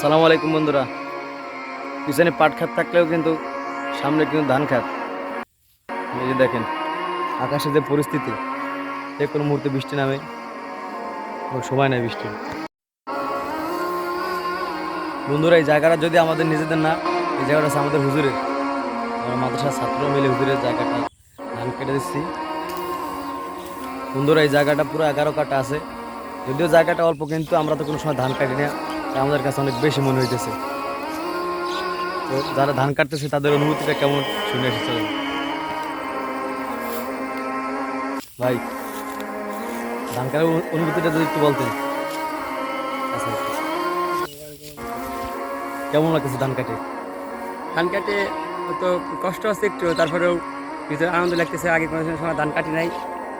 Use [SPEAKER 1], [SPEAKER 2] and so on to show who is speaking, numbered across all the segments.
[SPEAKER 1] আসসালামু আলাইকুম বন্ধুরা। পিছনে পাট খাত থাকলেও কিন্তু সামনে কিন্তু ধান খাত। এই যে দেখেন আকাশের যে পরিস্থিতি, যে কোনো মুহূর্তে বৃষ্টি নামে সময় নেই বৃষ্টি। বন্ধুরা, এই জায়গাটা যদি আমাদের নিজেদের না, এই জায়গাটা হচ্ছে আমাদের হুজুরের। আমরা মাদ্রাসার ছাত্র মিলে হুজুরের জায়গাটা ধান কেটে দিচ্ছি। বন্ধুরা, এই জায়গাটা পুরো এগারো কাটা আছে। যদিও জায়গাটা অল্প, কিন্তু আমরা তো কোনো সময় ধান কাটি না। আমাদের কাছে অনেক বেশি মনে হইতেছে। তো যারা ধান কাটতেছে, তাদের অনুভূতিটা কেমন শুনে এসেছে? ভাই, ধান কাটার অনুভূতিটা যদি একটু বলতেন। আচ্ছা। কেমন লাগতেছে ধান কাটে?
[SPEAKER 2] ধান কাটে, তো কষ্ট আছে একটু, তারপরেও ভিতরে আনন্দ লাগতেছে, আগে কোনো সময় ধান কাটি নাই।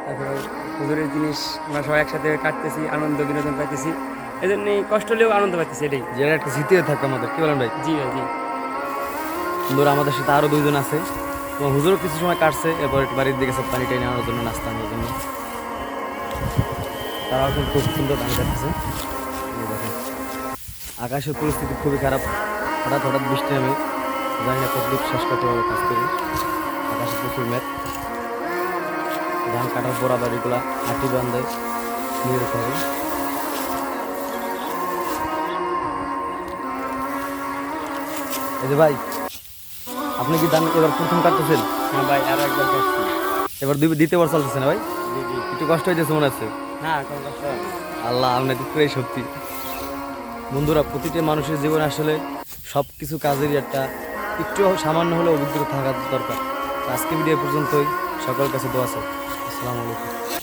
[SPEAKER 2] তারপরে হুজুরের জিনিস আমরা সবাই একসাথে কাটতেছি, আনন্দ, বিনোদন পাইতেছি। এই জন্যই কষ্ট হলেও আনন্দ পাইতেছি এটাই।
[SPEAKER 1] যেটা একটা স্মৃতি থাকবে আমাদের। কি বলেন ভাই?
[SPEAKER 2] জি ভাই জি।
[SPEAKER 1] বন্ধুরা আমাদের সাথে আরও দুইজন আছে। তো হুজুরও কিছু সময় কাটছে এরপর একটু বাড়ির দিকে সব পানি টানি আনার জন্য নাস্তা আনার জন্য। তারাও কিন্তু খুব সুন্দর ধান কাটতেছে আকাশের পরিস্থিতি খুবই খারাপ। হঠাৎ হঠাৎ বৃষ্টি নামে। জানি না কতটুকু শেষ করতে পারব কাজ করি। আকাশে প্রচুর ম্যাপ ধান কাটার পর আবার এগুলা আটি বান্ধে। নিয়ে যেতে হবে এই যে ভাই আপনি কি ধান এবার প্রথম কাটতেছেন?
[SPEAKER 2] হ্যাঁ ভাই আরও একবার কাটছি।
[SPEAKER 1] এবার দুই দ্বিতীয় বার চলতেছে না ভাই?
[SPEAKER 2] জি জি।
[SPEAKER 1] একটু কষ্ট হইতেছে মনে আছে
[SPEAKER 2] না কোনো কষ্ট
[SPEAKER 1] আল্লাহ আপনার পুরাই সত্যি। বন্ধুরা প্রতিটা মানুষের জীবনে আসলে সব কিছু কাজেরই একটা একটু সামান্য হলে অভিজ্ঞতা থাকা দরকার। আজকে ভিডিও পর্যন্তই। সকলের কাছে দোয়া আছে আসসালামু আলাইকুম।